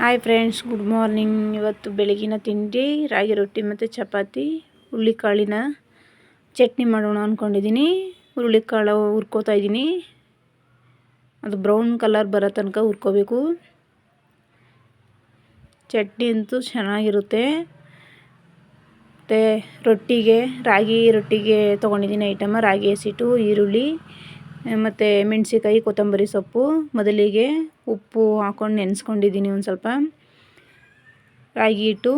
Hi friends good morning ಇವತ್ತು ಬೆಳಗಿನ ತಿಂಡಿ, ರಾಗಿ ರೊಟ್ಟಿ ಮತ್ತು ಚಪಾತಿ, ಹುರುಳಿಕಾಳಿನ ಚಟ್ನಿ ಮಾಡೋಣ ಅಂದ್ಕೊಂಡಿದ್ದೀನಿ ಹುರುಳಿಕಾಳು ಹುರ್ಕೋತಾ ಇದ್ದೀನಿ ಅದು ಬ್ರೌನ್ ಕಲರ್ ಬರೋ ತನಕ ಹುರ್ಕೋಬೇಕು. ಚಟ್ನಿ ಅಂತೂ ಚೆನ್ನಾಗಿರುತ್ತೆ. ಮತ್ತು ರೊಟ್ಟಿಗೆ, ರಾಗಿ ರೊಟ್ಟಿಗೆ ತೊಗೊಂಡಿದ್ದೀನಿ ಐಟಮ, ರಾಗಿ ಹಸಿಟ್ಟು ಈರುಳ್ಳಿ. ಮತ್ತು ಮೆಣಸಿಕಾಯಿ ಕೊತ್ತಂಬರಿ ಸೊಪ್ಪು, ಮೊದಲಿಗೆ ಉಪ್ಪು ಹಾಕ್ಕೊಂಡು ನೆನೆಸ್ಕೊಂಡಿದ್ದೀನಿ ಒಂದು ಸ್ವಲ್ಪ. ರಾಗಿ ಹಿಟ್ಟು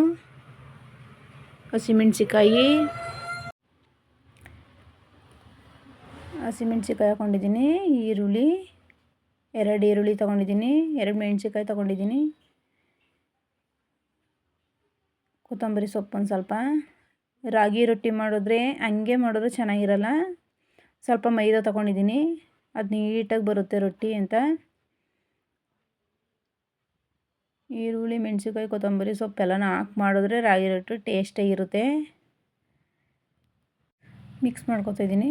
ಹಸಿಮೆಣ್ಸಿಕಾಯಿ ಹಸಿಮೆಣ್ಸಿಕಾಯಿ ಹಾಕ್ಕೊಂಡಿದ್ದೀನಿ ಈರುಳ್ಳಿ, ಎರಡು ಈರುಳ್ಳಿ ತೊಗೊಂಡಿದ್ದೀನಿ, ಎರಡು ಮೆಣಸಿಕಾಯಿ ತೊಗೊಂಡಿದ್ದೀನಿ. ಕೊತ್ತಂಬರಿ ಸೊಪ್ಪು ಒಂದು ಸ್ವಲ್ಪ. ರಾಗಿ ರೊಟ್ಟಿ ಮಾಡಿದ್ರೆ ಹಂಗೆ ಮಾಡಿದ್ರೆ ಚೆನ್ನಾಗಿರಲ್ಲ. ಸ್ವಲ್ಪ ಮೈದಾ ತೊಗೊಂಡಿದ್ದೀನಿ. ಅದು ನೀಟಾಗಿ ಬರುತ್ತೆ ರೊಟ್ಟಿ ಅಂತ. ಈರುಳ್ಳಿ, ಮೆಣಸಿನ್ಕಾಯಿ, ಕೊತ್ತಂಬರಿ ಸೊಪ್ಪೆಲ್ಲನ ಹಾಕಿ ಮಾಡಿದ್ರೆ ರಾಗಿ ರೊಟ್ಟಿ ಟೇಸ್ಟಾಗಿರುತ್ತೆ ಮಿಕ್ಸ್ ಮಾಡ್ಕೊತಿದ್ದೀನಿ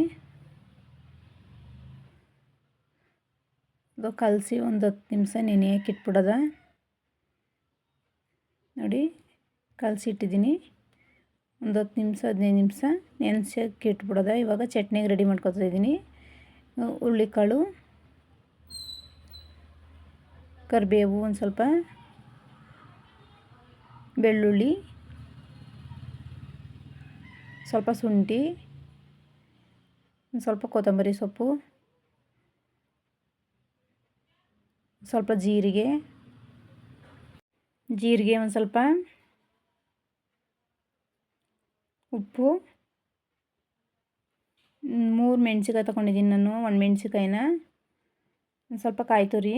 ಅದು ಕಲಸಿ ಒಂದು ಹತ್ತು ನಿಮಿಷ ನೆನೆಯಕ್ಕೆ ಇಟ್ಬಿಡೋದ. ನೋಡಿ ಕಲಸಿ ಇಟ್ಟಿದ್ದೀನಿ ಒಂದು ಹತ್ತು ನಿಮಿಷ, ಹದಿನೈದು ನಿಮಿಷ ನೆನೆಸೋಕ್ಕೆ ಇಟ್ಬಿಡೋದ. ಇವಾಗ ಚಟ್ನಿಗೆ ರೆಡಿ ಮಾಡ್ಕೊತಾ ಇದ್ದೀನಿ. ಹುರುಳಿಕಾಳು ಕರಿಬೇವು ಒಂದು ಸ್ವಲ್ಪ, ಬೆಳ್ಳುಳ್ಳಿ, ಸ್ವಲ್ಪ ಶುಂಠಿ, ಒಂದು ಸ್ವಲ್ಪ ಕೊತ್ತಂಬರಿ ಸೊಪ್ಪು, ಸ್ವಲ್ಪ ಜೀರಿಗೆ ಜೀರಿಗೆ ಒಂದು ಸ್ವಲ್ಪ ಉಪ್ಪು ಮೂರು ಮೆಣ್ಸಿಕಾಯಿ ತೊಗೊಂಡಿದ್ದೀನಿ ನಾನು, ಒಂದು ಮೆಣ್ಸಿಕಾಯಿನ ಸ್ವಲ್ಪ ಕಾಯಿ ತುರಿ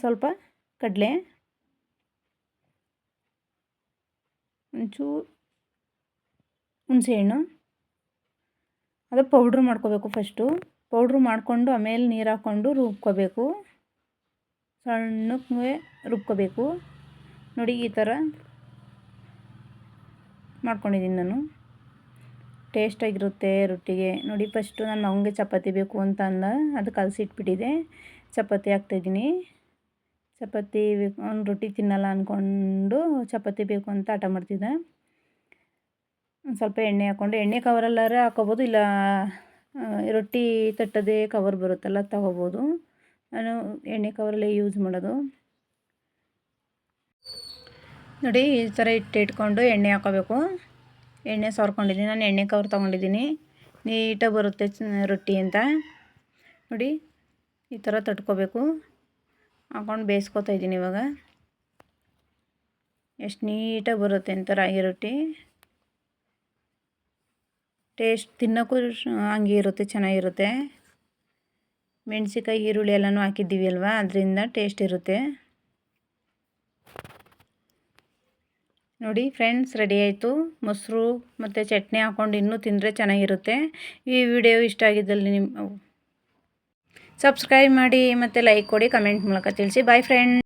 ಸ್ವಲ್ಪ ಕಡಲೆ, ಒಂಚೂರು ಹುಣಸೆಹಣ್ಣು ಅದು ಪೌಡ್ರ್ ಮಾಡ್ಕೋಬೇಕು ಫಸ್ಟು ಪೌಡ್ರ್ ಮಾಡಿಕೊಂಡು ಆಮೇಲೆ ನೀರು ಹಾಕ್ಕೊಂಡು ರುಬ್ಕೋಬೇಕು. ಸಣ್ಣಕ್ಕೆ ರುಬ್ಕೋಬೇಕು. ನೋಡಿ ಈ ಥರ ಮಾಡ್ಕೊಂಡಿದ್ದೀನಿ ನಾನು. ಟೇಸ್ಟಾಗಿರುತ್ತೆ ರೊಟ್ಟಿಗೆ. ನೋಡಿ ಫಸ್ಟು ನನ್ನ ಮಗನಿಗೆ ಚಪಾತಿ ಬೇಕು ಅಂತ ಅಂದ, ಅದು ಕಲಸಿಟ್ಬಿಟ್ಟಿದೆ. ಚಪಾತಿ ಹಾಕ್ತಾಯಿದ್ದೀನಿ. ಚಪಾತಿ ಅವ್ನು ರೊಟ್ಟಿ ತಿನ್ನಲ್ಲ ಅಂದ್ಕೊಂಡು ಚಪಾತಿ ಬೇಕು ಅಂತ ಆಟ ಮಾಡ್ತಿದ್ದೆ. ಒಂದು ಸ್ವಲ್ಪ ಎಣ್ಣೆ ಹಾಕ್ಕೊಂಡು, ಎಣ್ಣೆ ಕವರಲ್ಲಾರೆ ಹಾಕೋಬೋದು ಇಲ್ಲ ರೊಟ್ಟಿ ತಟ್ಟದೇ ಕವರ್ ಬರುತ್ತಲ್ಲ ತಗೋಬೋದು. ನಾನು ಎಣ್ಣೆ ಕವರಲ್ಲೇ ಯೂಸ್ ಮಾಡೋದು. ನೋಡಿ ಈ ಥರ ಇಟ್ಟು ಇಟ್ಕೊಂಡು ಎಣ್ಣೆ ಹಾಕೋಬೇಕು. ಎಣ್ಣೆ ಸವರ್ಕೊಂಡಿದ್ದೀನಿ ನಾನು ಎಣ್ಣೆ ಕವರ್ ತೊಗೊಂಡಿದ್ದೀನಿ. ನೀಟಾಗಿ ಬರುತ್ತೆ ರೊಟ್ಟಿ ಅಂತ. ನೋಡಿ, ಈ ಥರ ತಟ್ಕೋಬೇಕು. ಹಾಕೊಂಡು ಬೇಯಿಸ್ಕೊತಾ ಇದ್ದೀನಿ ಇವಾಗ. ಎಷ್ಟು ನೀಟಾಗಿ ಬರುತ್ತೆ ಅಂತ ರಾಗಿ ರೊಟ್ಟಿ. ಟೇಸ್ಟ್ ತಿನ್ನೋಕ್ಕೂ ಹಂಗೆ ಇರುತ್ತೆ, ಚೆನ್ನಾಗಿರುತ್ತೆ. ಮೆಣಸಿಕಾಯಿ ಈರುಳ್ಳಿ ಎಲ್ಲನೂ ಹಾಕಿದ್ದೀವಿ ಅಲ್ವಾ? ಅದರಿಂದ ಟೇಸ್ಟ್ ಇರುತ್ತೆ. ನೋಡಿ ಫ್ರೆಂಡ್ಸ್ ರೆಡಿ ಆಯಿತು. ಮೊಸರು ಮತ್ತು ಚಟ್ನಿ ಹಾಕ್ಕೊಂಡು ಇನ್ನೂ ತಿಂದರೆ ಚೆನ್ನಾಗಿರುತ್ತೆ. ಈ ವಿಡಿಯೋ ಇಷ್ಟ ಆಗಿದ್ದಲ್ಲಿ ನಿಮ್ಮ ಸಬ್ಸ್ಕ್ರೈಬ್ ಮಾಡಿ ಮತ್ತು ಲೈಕ್ ಕೊಡಿ ಕಮೆಂಟ್ ಮೂಲಕ ತಿಳಿಸಿ. Boy friend